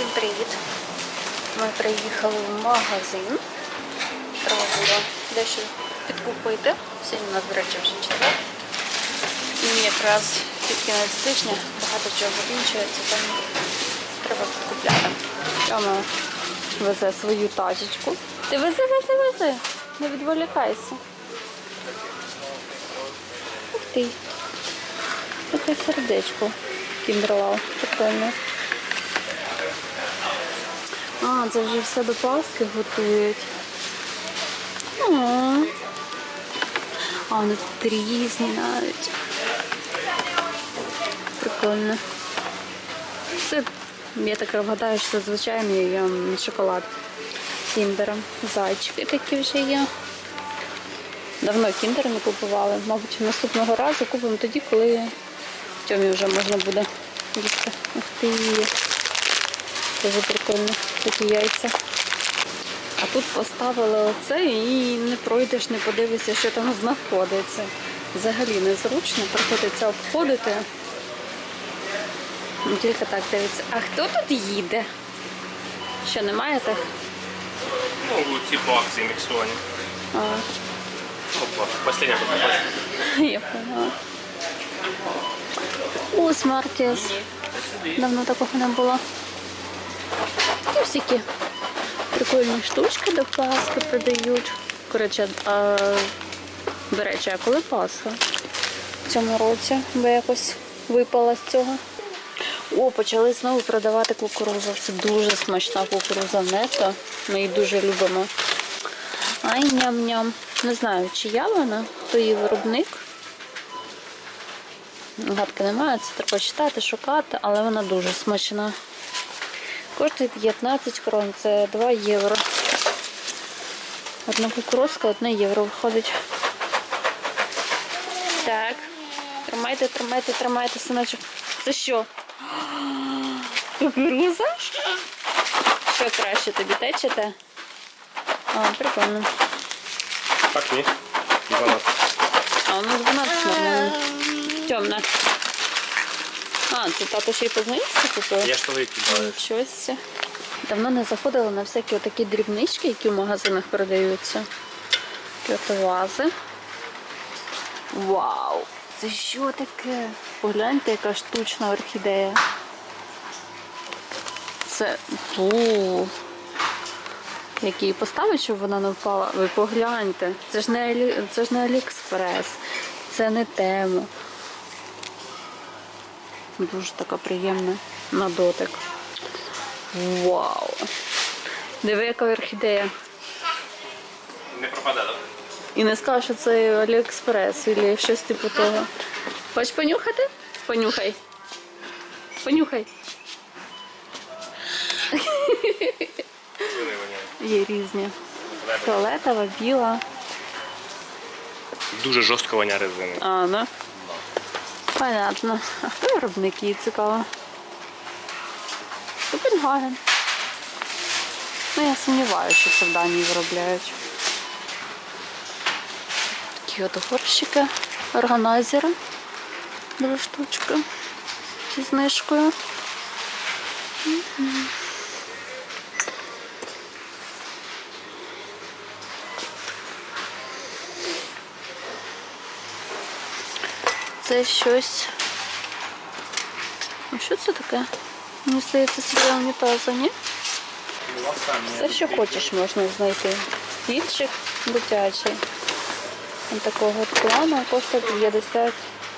Всім привіт! Ми приїхали в магазин. Треба було дещо підкупити. Сьогодні у нас, до речі, вже четвер. І якраз під кінець тижня багато чого закінчується, тому треба купляти. Тьома везе свою тачечку. Ти вези, вези, вези. Не відволікайся. Ух ти. Таке сердечко кіндерлав. Прикольно. Це вже все до Пасхи готують. А, вони тут різні навіть. Прикольно. Це, я так вгадаю, що це звичайний шоколад кіндером. Зайчики такі вже є. Давно кіндери не купували. Мабуть, наступного разу купимо тоді, коли Тьомі вже можна буде їсти. Ух ти. Дуже прикольно. Такі яйця. А тут поставили оце і не пройдеш, не подивишся, що там знаходиться. Взагалі незручно, приходиться обходити. Ну, Тільки так дивиться. А хто тут їде? Що, немає тих? Ну, типа акции миксования. А, Опа, последняя просто я поняла. О, Смартіс. Давно такого не було. Такі всякі прикольні штучки до Пасхи продають. Коротше, а, до речі, а коли Пасха? В цьому році, бо якось випала з цього. О, почали знову продавати кукурузу. Це дуже смачна кукуруза нето. Ми її дуже любимо. Ай, ням-ням. Не знаю, чия вона, хто її виробник. Гадки немає, це треба читати, шукати, але вона дуже смачна. Коштує 15 крон, це 2 євро. Одна кукурузка, 1 євро виходить. Так. Тримайте, тримайте, тримайте, синочок. Це що? Кукуруза? Що краще тобі течете? А, прикольно. Так, нет. 12. А, у нас 12 нормально. Темна. А, це тато ще й познайомився купив? Я что выкидываю? Нічого себе. Давно не заходила на всякі отакі дрібнички, які в магазинах продаються. Такі от вази. Вау! Це що таке? Погляньте, яка штучна орхідея. Це. Фу. Як її поставить, щоб вона не впала. Ви погляньте. Це ж не, Алі... це ж не Аліекспрес. Це не тему. Дуже така приємна на дотик. Вау! Диви, яка орхідея. Не пропадает, да? І не скажу, що це Аліекспрес або щось типу того. Хочеш понюхати? Понюхай. Понюхай. Є різні. Фіолетова, біла. Дуже жорстко воня резини. А, ну. Понятно. А хто виробники цікаво? Копенгаген. Ну, я сумніваюся, що це в Данії виробляють. Такі от горщики, органайзери. Дві штучки. Зі знижкою. Мгм. Це щось. А що це таке? Мені здається, це для унітазу, ні? Все, що хочеш, можна знайти. Стільчик дитячий. Такого плану коштує 50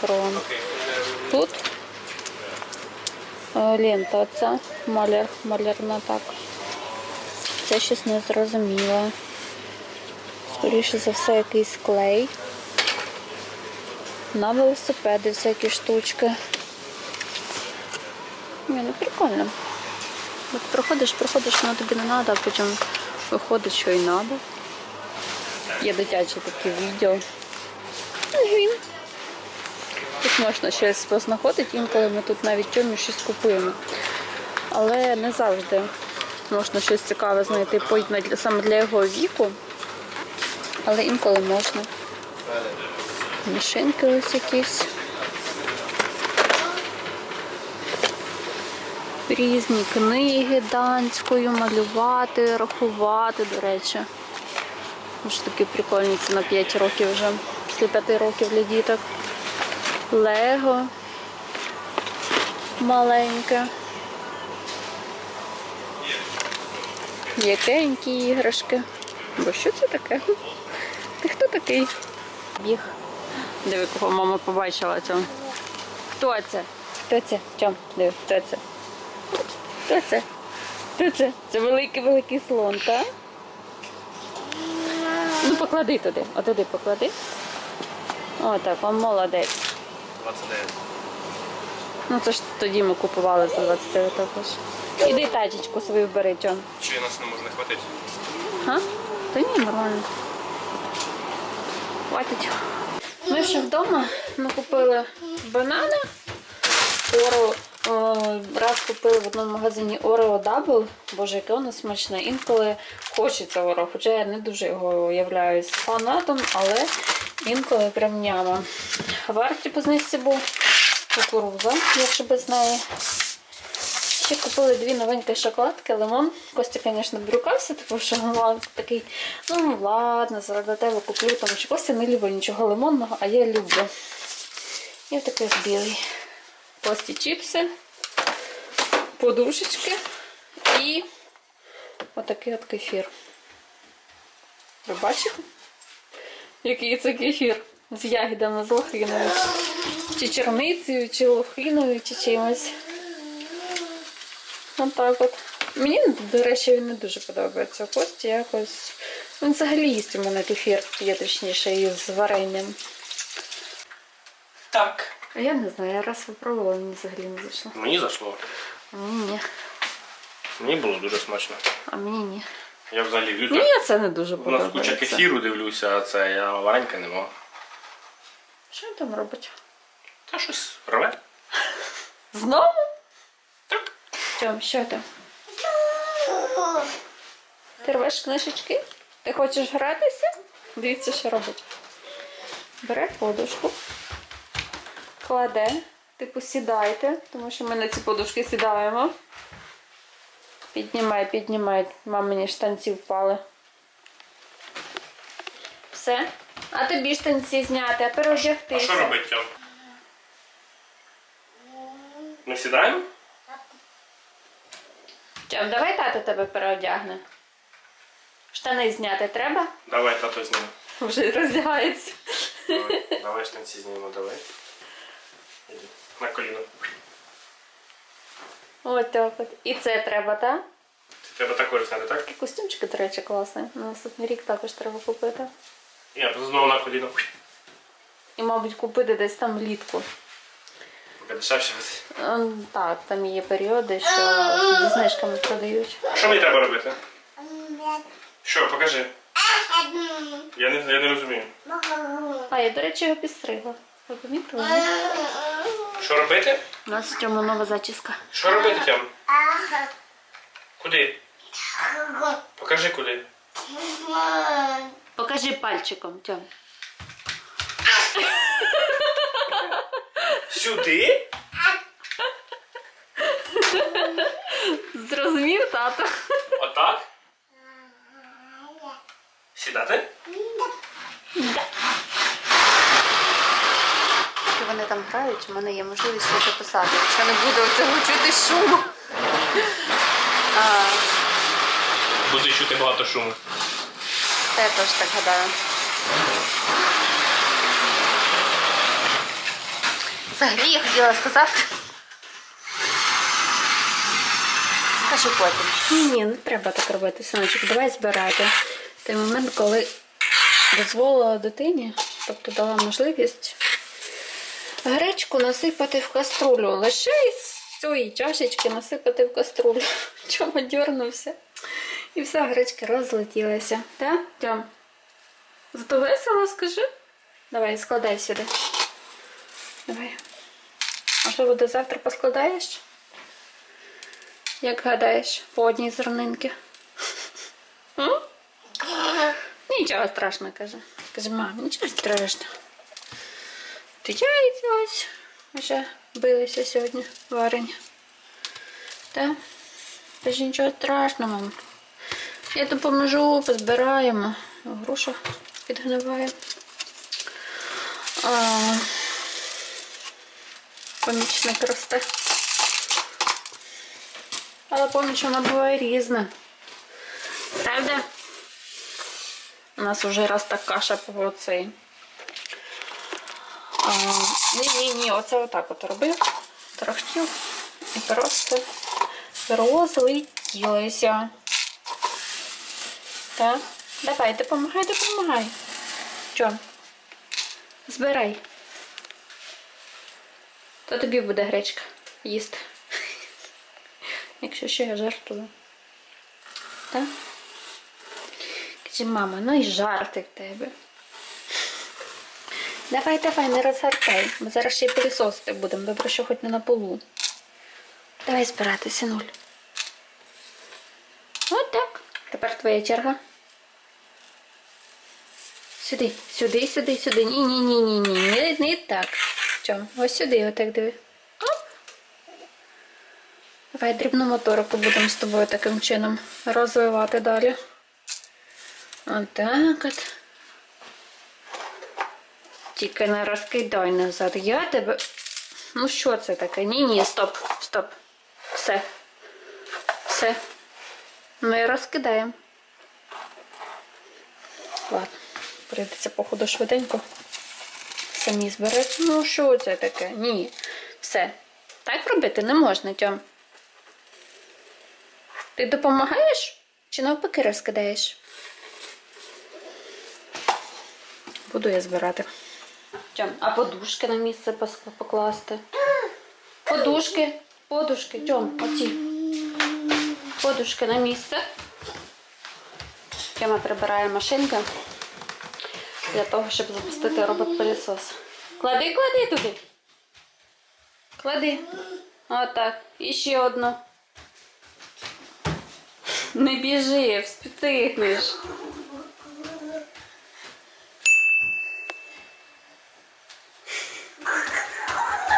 крон. Тут е, лента оця, маляр, малярна так. Це щось незрозуміле. Скоріше за все, якийсь клей. На велосипеди всякі штучки. Ні, ну прикольно. От проходиш, проходиш, воно тобі не треба, а потім виходить, що і треба. Є дитячі такі відео. Грін. Тут можна щось познаходити, інколи ми тут навіть чомусь щось купуємо. Але не завжди можна щось цікаве знайти саме для його віку. Але інколи можна. Мішинки ось якісь. різні книги данською, малювати, рахувати, до речі. Ось такі прикольні, це на 5 років вже, після 5 років для діток. Лего маленьке. Якенькі іграшки. Бо що це таке? Ти хто такий? Біг. Диви, кого мама побачила цьому. Хто це? Хто це? Чом? Диви, хто це? Хто це? Хто це? Це великий великий слон, так? Ну поклади туди. Отуди поклади. О, так, он молодець. 29. Ну це ж тоді ми купували за 29 також. Іди тачечку свою бери, Тьом. Чи нас не можна хватити? Га? Та ні, нормально. Хватить. Ми ще вдома ми купили банани. Орео. Раз купили в одному магазині Орео Дабл. Боже, яке воно смачне. Інколи хочеться Орео, хоча я не дуже його являюсь фанатом, але інколи прям няма. Варті по знижці був кукуруза, якщо без неї. Ще купили дві новенькі шоколадки, лимон. Костя, звісно, брюкався, тому що лимон такий, ну ладно, заради тебе куплю, тому що Костя не любить нічого лимонного, а я люблю. І такий білий. Кості чіпси, подушечки і отакий от кефір. Ви бачите? Який це кефір? З ягідами, з лохиною. Чи чорницею, чи лохиною, чи чимось. Отак от. Мені, до речі, він не дуже подобається. Кості якось. Він взагалі їсть у мене кефір, є точніше, із варенням. Так. А я не знаю, я раз випробувала, мені взагалі не зайшло. Мені зайшло. А мені ні. Мені було дуже смачно. А мені ні. Я взагалі люблю. Мені це не дуже У нас куча кефіру дивлюся, а це я варенька не мав. Що він там робить? Та щось рве. Знову? Так. Чом, що там? Ти рвеш книжечки? Ти хочеш гратися? Дивіться, що робить. Бере подушку, кладе, типу сідайте, тому що ми на ці подушки сідаємо. Піднімай, піднімай. Мамині штанці впали. Все. А тобі штанці зняти, а А що робить Тьом? Ми сідаємо? Чом, давай тато тебе переодягне. Штани зняти треба? Давай, тато зніме. Вже роздягається. Давай, давай штанці знімемо, давай. Іди. На коліно. Ось так от. І це треба, так? Це треба також зняти, так? Такі костюмчики, до речі, класні. На наступний рік також треба купити. Ні, знову на коліно. І, мабуть, купити десь там влітку. Дешевше буде. Ем, Так, там є періоди, що зі знижками продають. А що мені треба робити? Що, покажи. Я не, я не розумію. А, я, до речі, його підстригла. Ви помітили? Що робити? У нас в цьому нова зачіска. Що робити, Тьом? Куди? Покажи куди. Покажи пальчиком, Тьом. Сюди? Зрозумів, тато? Отак? Сідати? Поки вони там грають, у мене є можливість щось записати. Якщо не буде оцього чути шуму. А, Буде чути багато шуму. та я теж так гадаю. Взагалі я хотіла сказати. Скажу потім. Ні, не треба так робити, синочок. Давай збирати. Той момент, коли дозволила дитині, тобто дала можливість гречку насипати в каструлю. Лише із цієї чашечки насипати в каструлю. Чому дьорнувся? І вся гречка розлетілася. Так, Тьом? Зато весело, скажи. Давай, складай сюди. Давай. Що буде завтра поскладаєш? Як гадаєш, по одній зернинки? Нічого страшного, каже. Каже, мам, нічого страшного. Тут яйця ось вже билися сьогодні варені. Так? Це ж нічого страшного, мам. Я допоможу, позбираємо. Груша підгниває. Помічник росте. Але поміч вона буває різна. Правда? У нас вже раз так каша по цей. Ні, ні, ні, оце отак от робив. Трохтів і просто розлетілися. Так, давай, допомагай, допомагай. Що? Збирай. То тобі буде гречка їсти. Якщо що я жартую. Так? Каже, мама, ну і жарти в тебе. Давай, давай, не розгартай, бо зараз ще й пилісосити будемо. Добре, що хоч не на полу. Давай збирати, синуль. От так. Тепер твоя черга. Сюди, сюди, сюди, сюди. Ні, ні, ні, не так. Чом? Ось сюди, отак диви. Оп. Давай дрібну моторику будемо з тобою таким чином розвивати далі. Отак от. Тільки не розкидай назад. Я тебе. Ну що це таке? Ні, ні, стоп, стоп. Все. Все. Ми розкидаємо. Ладно, прийдеться, походу, швиденько. Самі зберете. Ну, що це таке? Ні. Все. Так робити не можна, Тьом. Ти допомагаєш? Чи навпаки розкидаєш? Буду я збирати. Тьом, а подушки на місце покласти? Подушки, подушки, Тьом, оці. Подушки на місце. Тьома прибирає машинка для того, щоб запустити робот-пилісос. Клади, клади туди. Клади. Отак. І ще одну. Не біжи, встигнеш.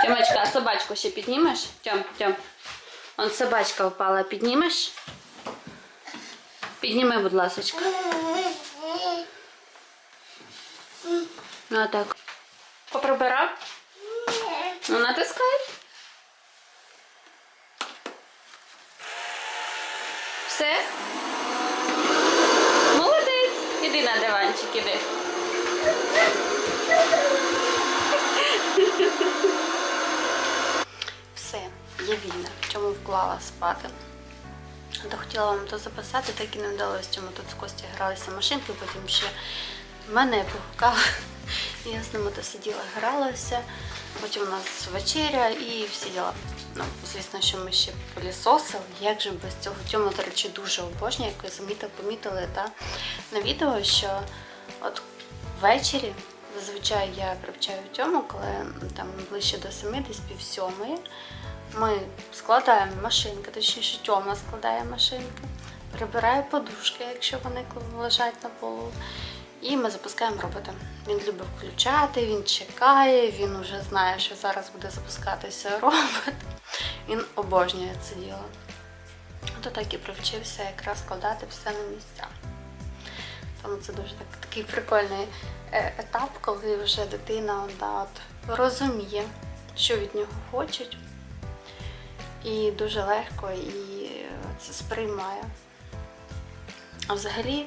Тьомочка, а собачку ще піднімеш? Тьом, Тьом. Он собачка впала, піднімеш? Підніми, будь ласочка. Ну а так. Поприбирав? Ну натискай. Все? Молодець. Іди на диванчик, іди. Все, я вільна. В чому вклала спати. То хотіла вам то записати, так і не вдалося, чому тут з Костю гралися машинки, потім ще мене погукали. Я з ними то сиділа, гралася. Потім у нас вечеря і всі діла. Ну, звісно, що ми ще пилісосили. Як же без цього? Тьому, до речі, дуже обожнює, як ви замітили, помітили та, на відео, що от ввечері зазвичай я привчаю Тьому, коли там ближче до семи, десь пів сьомої. Ми складаємо машинки, точніше, Тьома складає машинки, прибирає подушки, якщо вони лежать на полу. І ми запускаємо робота. Він любить включати, він чекає, він вже знає, що зараз буде запускатися робот. Він обожнює це діло. То так і привчився якраз складати все на місця. Тому це дуже так, такий прикольний е, етап, коли вже дитина да, от, розуміє, що від нього хочуть. І дуже легко і е, це сприймає. А взагалі,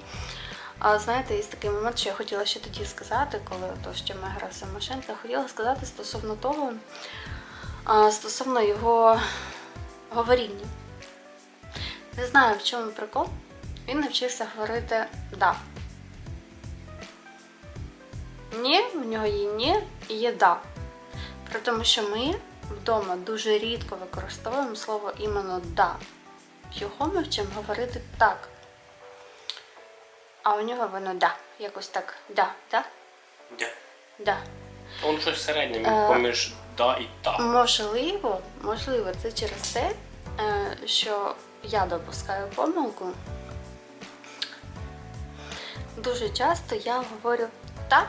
а, знаєте, є такий момент, що я хотіла ще тоді сказати, коли то, що ми в машинка, хотіла сказати стосовно того, стосовно його говоріння. Не знаю, в чому прикол. Він навчився говорити да. Ні, в нього є ні і є да. При тому, що ми вдома дуже рідко використовуємо слово іменно да. Його ми вчимо говорити так. А у нього воно да. Якось так. Да, да, Де? да. Он щось середнє Е. поміж да і та. Можливо, можливо, це через те, е, що я допускаю помилку. Дуже часто я говорю та,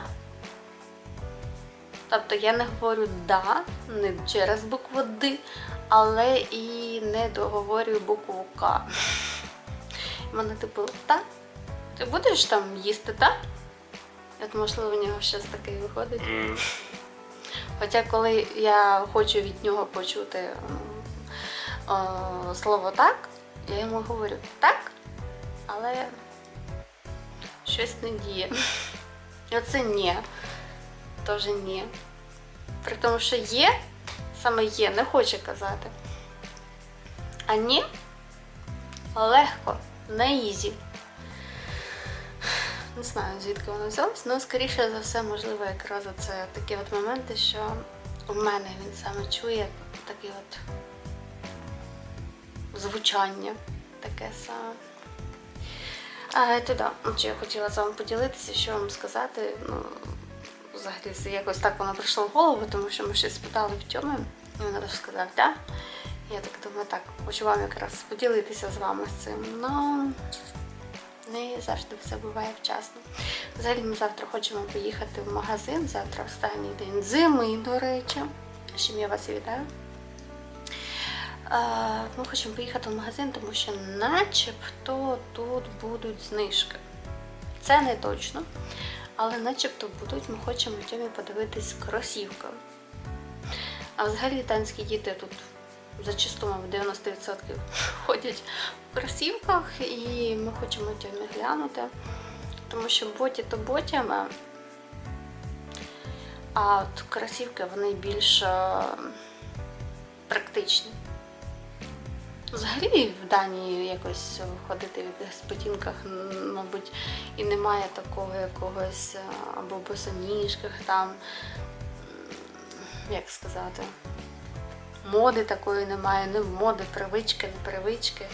Тобто я не говорю да, не через букву Д, але і не договорюю букву К. Мене типу, так? Ти будеш там їсти, так? От можливо в нього щось таке виходить. М, Хоча коли я хочу від нього почути м, е, слово так, я йому говорю так, але щось не діє. Оце ні. Теж ні. При тому, що є, саме є, не хоче казати. А ні легко, на ізі. Не знаю, звідки воно взялось, але скоріше за все, можливо, якраз це такі от моменти, що у мене він саме чує таке от звучання таке саме. А, то да, що я хотіла з вами поділитися, що вам сказати. Ну, взагалі, якось так воно прийшло в голову, тому що ми щось спитали в Тьоми, і він розказав, да? Я так думаю, так, хочу вам якраз поділитися з вами з цим. Ну, не завжди все буває вчасно. Взагалі ми завтра хочемо поїхати в магазин. Завтра останній день зими, до речі. З чим я вас і вітаю. Ми хочемо поїхати в магазин, тому що начебто тут будуть знижки. Це не точно, але начебто будуть. Ми хочемо Тьомі подивитись кросівки. А взагалі танські діти тут зачасту, мабуть, 90% ходять в кросівках, і ми хочемо Тьомі глянути. Тому що боті то ботями, а от кросівки вони більш е, практичні. Взагалі в Данії якось ходити в якихось ботинках, м, мабуть, і немає такого якогось е, або босоніжках там, як сказати, моди такої немає, не моди, привички, не привички.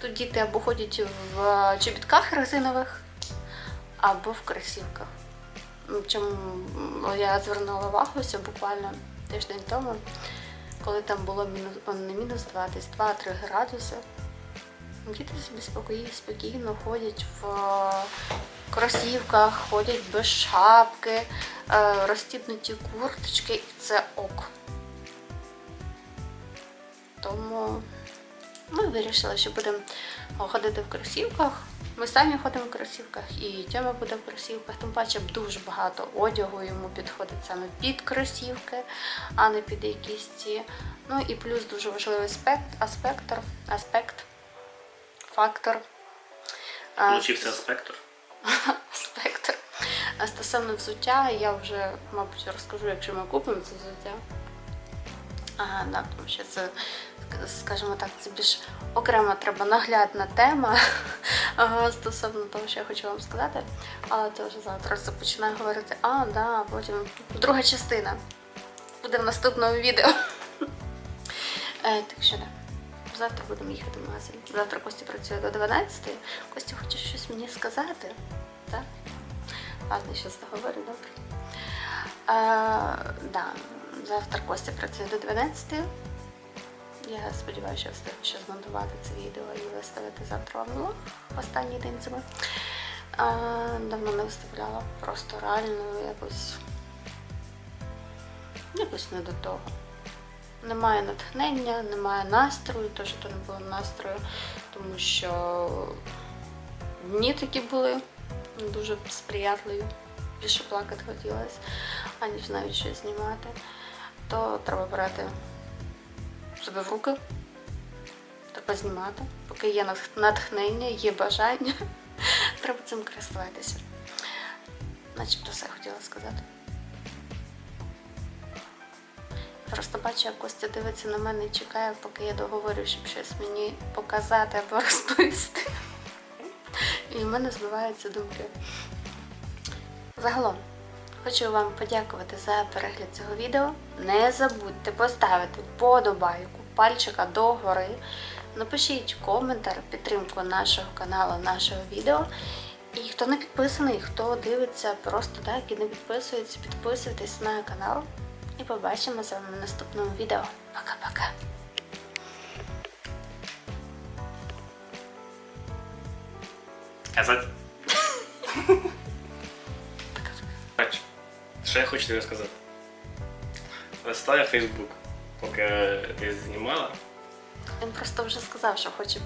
Тут діти або ходять в чобітках резинових, або в кросівках. Чому я звернула увагу ось буквально тиждень тому, коли там було мінус, не мінус 2, десь 2-3 градуси. Діти собі спокійно, спокійно ходять в е, кросівках, ходять без шапки, е, розстібнуті курточки, і це ок. Тому ми вирішили, що будемо ходити в кросівках. Ми самі ходимо в кросівках, і Тьома буде в кросівках. Тим паче дуже багато одягу йому підходить саме під кросівки, а не під якісь ці. Ну і плюс дуже важливий аспект, аспект, аспект фактор. Получився спектр. спектр. А стосовно взуття, я вже, мабуть, розкажу, якщо ми купимо це взуття. Ага, да, тому що це, скажімо так, це більш окрема треба наглядна тема стосовно того, що я хочу вам сказати. Але то вже завтра започинаю говорити, а, да, потім друга частина буде в наступному відео. Е, так що да. Завтра будемо їхати в магазин. Завтра Костя працює до 12. Костя хоче щось мені сказати. Так? Ладно, зараз договорю, добре. А, да. Завтра Костя працює до 12. Я сподіваюся, що змонтувати це відео і виставити завтра вам влог останній день зими. Давно не виставляла. Просто реально якось. Якось не до того. Немає натхнення, немає настрою, теж то не було настрою, тому що дні такі були дуже сприятливі. Більше плакати хотілося, аніж навіть щось знімати. То треба брати себе в руки, треба знімати. Поки є натхнення, є бажання, треба цим користуватися. Начебто все хотіла сказати. Просто бачу, як Костя дивиться на мене і чекає, поки я договорю, щоб щось мені показати або розповісти. І в мене збиваються думки. Загалом, хочу вам подякувати за перегляд цього відео. Не забудьте поставити подобайку, пальчика догори. Напишіть коментар, підтримку нашого каналу, нашого відео. І хто не підписаний, хто дивиться просто так і не підписується, підписуйтесь на канал. І побачимо з вами в наступному відео. Пока-пока. Казати. Що я хочу тобі сказати? Листає Фейсбук, поки ти знімала. Він просто вже сказав, що хоче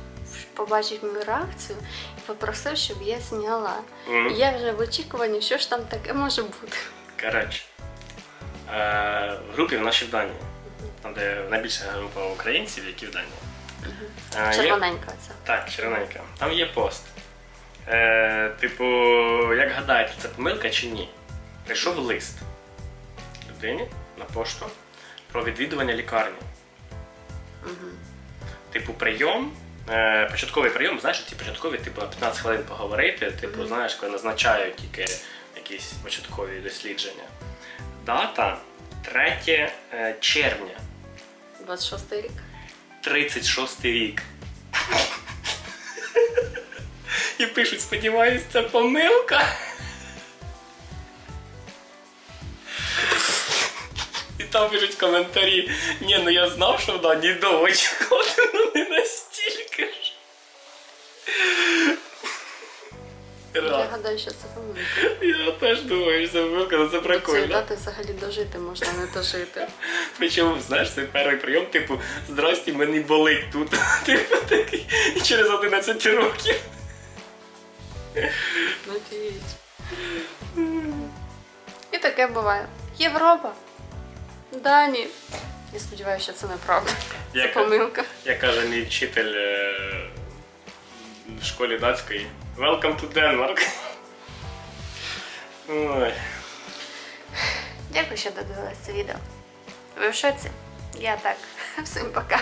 побачити мою реакцію і попросив, щоб я зняла. Мгм. І я вже в очікуванні, що ж там таке може бути. Коротше, е, в групі в нашій в Данії, там де найбільша група українців, які в Данії. Е, є- Червоненька ця. Так, червоненька. Там є пост. Е, типу, як гадаєте, це помилка чи ні? Прийшов лист людині на пошту про відвідування лікарні. Типу, прийом. Е, початковий прийом, знаєш, ці початкові, типу, на 15 хвилин поговорити, типу, знаєш, коли назначають тільки якісь початкові дослідження. Дата 3 е, червня, 26 рік. 36 рік. І пишуть, сподіваюсь, це помилка. Там пишуть коментарі. Ні, ну я знав, що вона не чекати, ну не настільки ж. Я гадаю, що це помилка. Я теж думаю, що це помилка, ну це Цієї прикольно. дати взагалі дожити можна не дожити. Причому, знаєш, це перший прийом, типу, здрасті, мені болить тут. Типу такий. Через 11 років. Надіюсь. І таке буває. Європа. Дані. Я сподіваюся, що це неправда. Це Як- помилка. Як каже мій вчитель е, в школі датської. Welcome to Denmark. Ой. Дякую, що додивилися це відео. Ви в шоці? Я так. Всім пока.